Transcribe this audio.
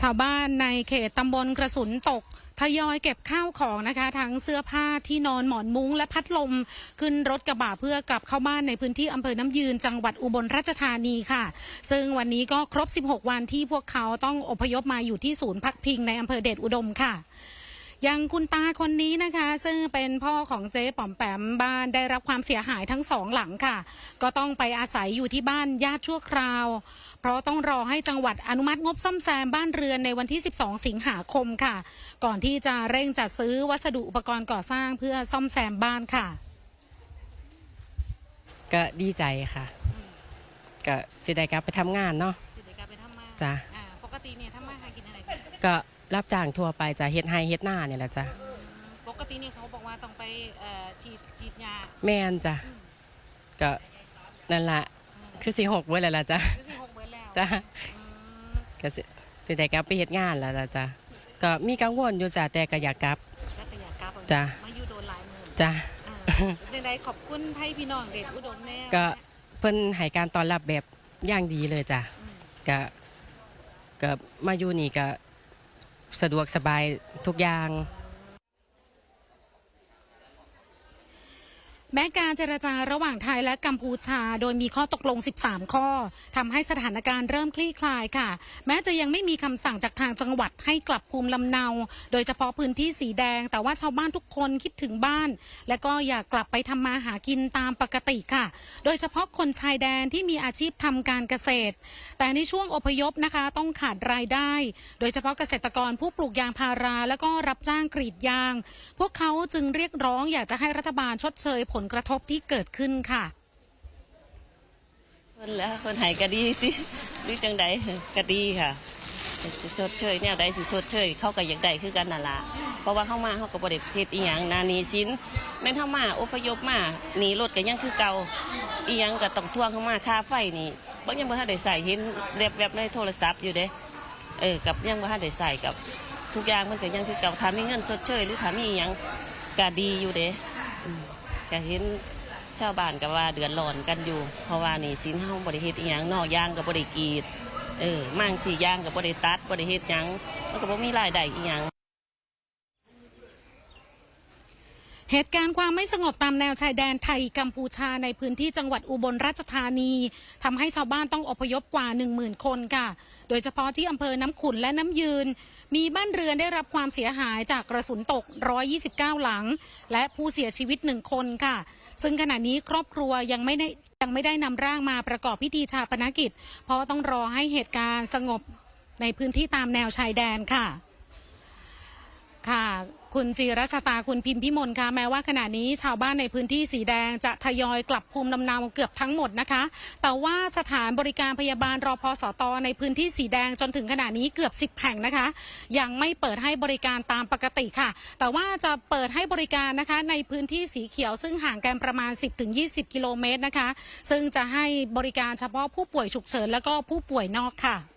ชาวบ้านในเขตตำบลกระสุนตกทยอยเก็บข้าวของนะคะ ทั้งเสื้อผ้าที่นอนหมอนมุ้งและพัดลม ขึ้นรถกระบะเพื่อกลับเข้าบ้านในพื้นที่อำเภอน้ำยืน จังหวัดอุบลราชธานีค่ะ ซึ่งวันนี้ก็ครบ 16 วันที่พวกเขาต้องอพยพมาอยู่ที่ศูนย์พักพิงในอำเภอเดชอุดมค่ะ อย่างคุณตาคนนี้นะคะ ซึ่งเป็นพ่อของเจ๊ป๋อมแปมบ้านได้รับความเสียหายทั้งสองหลังค่ะ ก็ต้องไปอาศัยอยู่ที่บ้านญาติชั่วคราว เพราะต้องรอให้จังหวัดอนุมัติงบซ่อมแซมบ้านเรือนในวันที่ 12 สิงหาคมค่ะ ก่อนที่จะเร่งจัดซื้อวัสดุอุปกรณ์ก่อสร้างเพื่อซ่อมแซมบ้านค่ะ ก็ดีใจค่ะ ก็สิได้กลับไปทำงานเนาะ สิเดกาไปทำมาจ้ะปกติเนี่ยทำมาหากินอะไรก็ รับจ้างทั่วไปจ้ะเฮ็ดไฮเฮ็ดหน้าเนี่ยแหละจ้ะปกติเนี่ยเขาบอกว่าต้องไปฉีดฉีดยาแม่นจ้ะก็นั่นละคือสิหกไว้แล้วล่ะจ้ะคือสิหกเบิร์แล้วจ้ะก็สิสิได้กลับไปเฮ็ดงานแล้วล่ะจ้ะก็มีกังวลอยู่จ้ะแต่ก็อยากกลับ แล้วก็อยากกลับจ้ะ มาอยู่โดนหลายหมื่นจ้ะยังไงขอบคุณให้พี่น้องเด็กอุดมแน่ก็เพิ่นให้การต้อนรับแบบอย่างดีเลยจ้ะก็ก็มาอยู่นี่ก็ สะดวกสบายทุกอย่าง แม้การเจรจาระหว่างไทยและกัมพูชา โดยมีข้อตกลง 13 ข้อทำให้สถานการณ์เริ่มคลี่คลายค่ะ แม้จะยังไม่มีคำสั่งจากทางจังหวัดให้กลับภูมิลำเนา โดยเฉพาะพื้นที่สีแดง แต่ว่าชาวบ้านทุกคนคิดถึงบ้าน และก็อยากกลับไปทำมาหากินตามปกติค่ะ โดยเฉพาะคนชายแดนที่มีอาชีพทำการเกษตร แต่ในช่วงอพยพนะคะต้องขาดรายได้ โดยเฉพาะเกษตรกรผู้ปลูกยางพารา แล้วก็รับจ้างกรีดยาง พวกเขาจึงเรียกร้องอยากจะให้รัฐบาลชดเชยผลกระทบที่เกิดขึ้นค่ะเพิ่นแล้วเพิ่นให้ก็ดีติดีจังใดก็ดีค่ะจะชดเชยแนวใดสิชดเชยเขาก็อยากได้คือกันนั่นล่ะเพราะว่าเข้ามาเขาก็บ่ได้เฮ็ดอีหยังนานีสินแม่นเข้ามาอพยพมาหนีรถก็ยังคือเก่าอีหยังก็ต้องทวงเข้ามาค่าไฟนี่บ่ยังบ่ทันได้ใส่เห็นแวบๆในโทรศัพท์อยู่เด้เออกับยังบ่ทันได้ใส่กับทุกอย่างมันก็ยังคือเก่าถ้ามีเงินชดเชยหรือถ้ามีอีหยังก็ดีอยู่เด้ ก็เห็นชาวบ้านก็ว่าเดือดร้อนกันอยู่ เพราะว่านี่สินเฮาบ่ได้เฮ็ดอีหยังนอกย่างก็บ่ได้กรีดเออมั่งสี่ย่างก็บ่ได้ตัดบ่ได้เฮ็ดหยังมันก็บ่มีรายได้อีหยัง เหตุการณ์ความไม่สงบตามแนวชายแดนไทยกัมพูชาในพื้นที่จังหวัดอุบลราชธานีทำให้ชาวบ้านต้องอพยพกว่า 10,000 คนค่ะ โดยเฉพาะที่อำเภอน้ำขุนและน้ำยืน มีบ้านเรือนได้รับความเสียหายจากกระสุนตก 129 หลัง และผู้เสียชีวิตหนึ่งคนค่ะ ซึ่งขณะนี้ครอบครัวยังไม่ได้ยังไม่ได้นำร่างมาประกอบพิธีชาปนกิจ เพราะต้องรอให้เหตุการณ์สงบในพื้นที่ตามแนวชายแดนค่ะ ค่ะ คุณจีรัชตาคุณพิมพิมลค่ะ แม้ว่าขณะนี้ชาวบ้านในพื้นที่สีแดงจะทยอยกลับภูมิลำเนาเกือบทั้งหมดนะคะ แต่ว่าสถานบริการพยาบาลรอพสตในพื้นที่สีแดงจนถึงขณะนี้เกือบ 10 แห่งนะคะ ยังไม่เปิดให้บริการตามปกติค่ะ แต่ว่าจะเปิดให้บริการนะคะในพื้นที่สีเขียวซึ่งห่างกันประมาณ 10-20 กิโลเมตรนะคะ ซึ่งจะให้บริการเฉพาะผู้ป่วยฉุกเฉินแล้วก็ผู้ป่วยนอกค่ะ